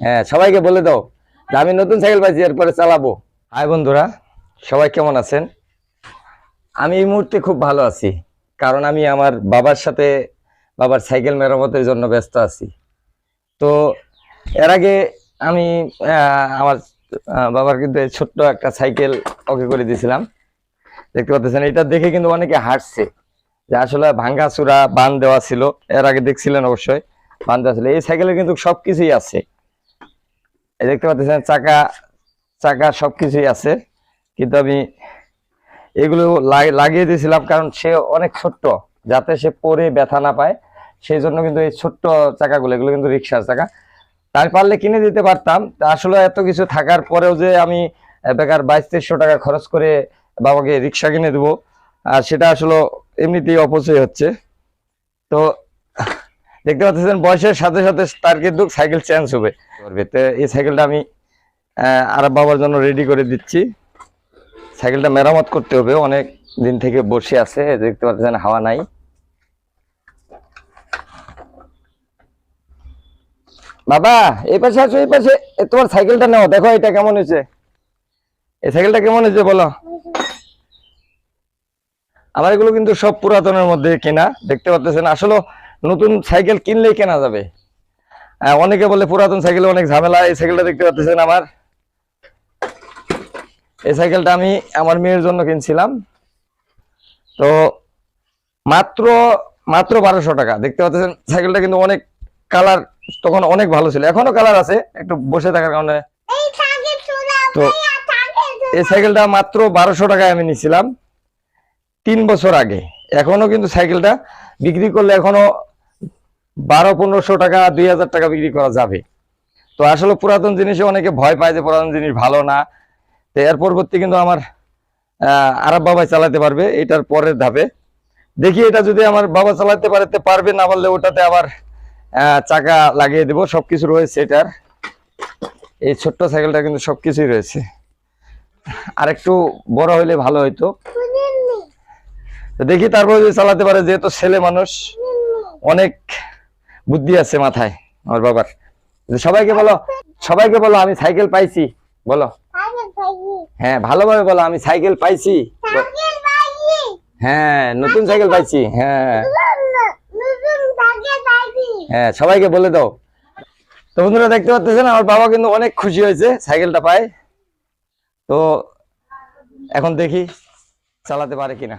হ্যাঁ সবাইকে বলে দাও যে আমি নতুন সাইকেল পাইছি, এরপরে চালাবো। হাই বন্ধুরা, সবাই কেমন আছেন? আমি এই মুহূর্তে খুব ভালো আছি, কারণ আমি আমার বাবার সাথে, বাবার সাইকেল মেরামতের জন্য ব্যস্ত আছি। তো এর আগে আমি আমার বাবার কিন্তু ছোট্ট একটা সাইকেল ওকে করে দিয়েছিলাম। দেখতে পাচ্ছেন, এটা দেখে কিন্তু অনেকে হাসছে যে আসলে ভাঙ্গা চূড়া বান দেওয়া ছিল। এর আগে দেখছিলেন অবশ্যই, বান দেওয়া ছিল। এই সাইকেলে কিন্তু সব কিছুই আছে। এই দেখতে পাচ্ছেন, চাকা চাকা সব কিছুই আছে। কিন্তু আমি এগুলো লাগ- লাগিয়ে দিয়েছিলাম কারণ সে অনেক ছোট্ট, যাতে সে পরে ব্যথা না পায়। সেই জন্য কিন্তু এই ছোট্ট চাকাগুলো, এগুলো কিন্তু রিক্সার চাকা। তাই পারলে কিনে দিতে পারতাম। আসলে এত কিছু থাকার পরেও যে আমি বেকার বাইশ তেইশশো টাকা খরচ করে বাবাকে রিক্সা কিনে দেবো, আর সেটা আসলে এমনিতেই অপচয় হচ্ছে। তো দেখতে পাচ্ছেন, বয়সের সাথে সাথে তার কিন্তু সাইকেল চেঞ্জ হবে। তো এই সাইকেলটা আমি আর বাবার জন্য রেডি করে দিচ্ছি। সাইকেলটা মেরামত করতে হবে। অনেক দিন থেকে বসে আছে, দেখতে পাচ্ছেন, হাওয়া নাই। বাবা, এই পাশে আসো, এই পাশে। তোমার সাইকেলটা নাও, দেখো এটা কেমন হয়েছে। এই সাইকেলটা কেমন হয়েছে, বলো। আমার এগুলো কিন্তু সব পুরাতনের মধ্যে কেনা। দেখতে পাচ্ছেন, আসলে নতুন সাইকেল কিনলেই কেনা যাবে। অনেকে বলে পুরাতন সাইকেলে অনেক ঝামেলা এই সাইকেলটা দেখতে পাচ্ছেন আমার। এই সাইকেলটা আমি আমার মেয়ের জন্য কিনছিলাম। তো মাত্র মাত্র বারোশো টাকা। দেখতে পাচ্ছেন সাইকেলটা কিন্তু অনেক কালার তখন অনেক ভালো ছিল। এখনও কালার আছে একটু বসে থাকার কারণে। তো এই সাইকেলটা মাত্র বারোশো টাকায় আমি নিছিলাম। তিন বছর আগে। এখনও কিন্তু সাইকেলটা বিক্রি করলে এখনও বারো, পনেরোশো টাকা, দুই হাজার টাকা বিক্রি করা যাবে। তো আসলে পুরাতন জিনিসে অনেকে ভয় পায় যে পুরাতন জিনিস ভালো না। তো এর পরবর্তী কিন্তু আমার আরব বাবাই চালাতে পারবে, এটার পরের ধাপে। দেখি এটা যদি আমার বাবা চালাতে পারতে পারবে, না পারলে ওটাতে আবার চাকা লাগিয়ে দেবো, সবকিছু রয়েছে এটার। এই ছোট্ট সাইকেলটা কিন্তু সবকিছুই রয়েছে। আর একটু বড় হইলে ভালো হইতো। দেখি তারপর যদি চালাতে পারে, যেহেতু ছেলে মানুষ, অনেক বুদ্ধি আছে মাথায় আমার বাবার। সবাইকে বলো সবাইকে বলো আমি সাইকেল পাইছি, বলো। হ্যাঁ ভালোভাবে বলো, আমি সাইকেল পাইছি। হ্যাঁ নতুন সাইকেল পাইছি হ্যাঁ। হ্যাঁ সবাইকে বলে দাও। তো বন্ধুরা, দেখতে পাচ্ছেন, আমার বাবা কিন্তু অনেক খুশি হয়েছে, সাইকেলটা পায়। তো এখন দেখি, চালাতে পারে কিনা।